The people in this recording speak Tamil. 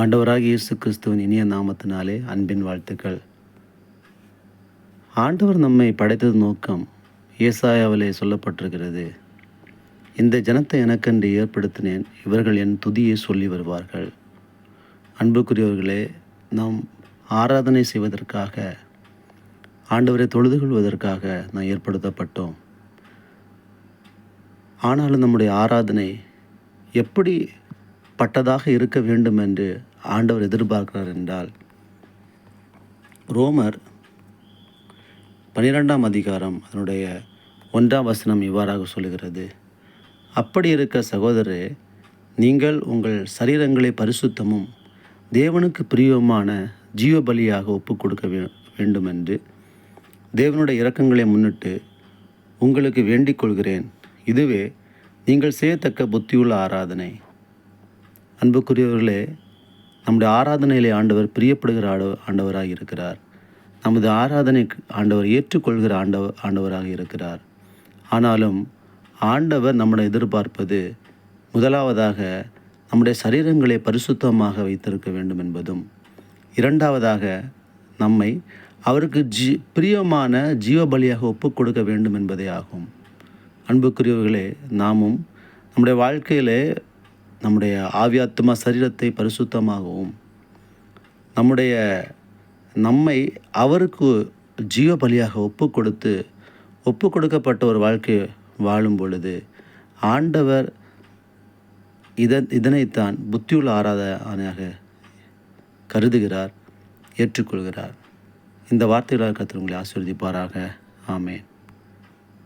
ஆண்டவராக இயேசு கிறிஸ்துவின் இனிய நாமத்தினாலே அன்பின் வாழ்த்துக்கள். ஆண்டவர் நம்மை படைத்தது நோக்கம் ஏசாயாவிலே சொல்லப்பட்டிருக்கிறது. இந்த ஜனத்தை எனக்கென்று ஏற்படுத்தினேன் இவர்கள் என் துதியை சொல்லி வருவார்கள். அன்புக்குரியவர்களே நாம் ஆராதனை செய்வதற்காக ஆண்டவரை தொழுது கொள்வதற்காக நாம் ஏற்படுத்தப்பட்டோம். ஆனாலும் நம்முடைய ஆராதனை எப்படி பட்டதாக இருக்க வேண்டும் என்று ஆண்டவர் எதிர்பார்க்கிறார் என்றால் ரோமர் பனிரெண்டாம் அதிகாரம் அதனுடைய ஒன்றாம் வசனம் இவ்வாறாக சொல்லுகிறது. அப்படி இருக்க சகோதரரே நீங்கள் உங்கள் சரீரங்களை பரிசுத்தமும் தேவனுக்கு பிரியமான ஜீவ பலியாக ஒப்புக் கொடுக்க வே வேண்டும் என்று தேவனுடைய இரக்கங்களை முன்னிட்டு உங்களுக்கு வேண்டிக் கொள்கிறேன். இதுவே நீங்கள் செய்யத்தக்க புத்தியுள்ள ஆராதனை. அன்புக்குரியவர்களே நம்முடைய ஆராதனையிலே ஆண்டவர் பிரியப்படுகிற ஆட ஆண்டவராக இருக்கிறார். நமது ஆராதனை ஆண்டவர் ஏற்றுக்கொள்கிற ஆண்டவர் ஆண்டவராக இருக்கிறார். ஆனாலும் ஆண்டவர் நம்மளை எதிர்பார்ப்பது முதலாவதாக நம்முடைய சரீரங்களை பரிசுத்தமாக வைத்திருக்க வேண்டும் என்பதும் இரண்டாவதாக நம்மை அவருக்கு ஜீ பிரியமான ஜீவபலியாக ஒப்புக் கொடுக்க வேண்டும் என்பதே ஆகும். அன்புக்குரியவர்களே நாமும் நம்முடைய வாழ்க்கையிலே நம்முடைய ஆவியாத்மா சரீரத்தை பரிசுத்தமாகவும் நம்முடைய நம்மை அவருக்கு ஜீவ பலியாக ஒப்பு கொடுத்து ஒப்பு கொடுக்கப்பட்ட ஒரு வாழ்க்கை வாழும் பொழுது ஆண்டவர் இதன் இதனைத்தான் புத்தியுள்ள ஆராதனையாக கருதுகிறார் ஏற்றுக்கொள்கிறார். இந்த வார்த்தைகளால் கற்று உங்களை ஆசீர்வதிப்பாராக. ஆமேன்.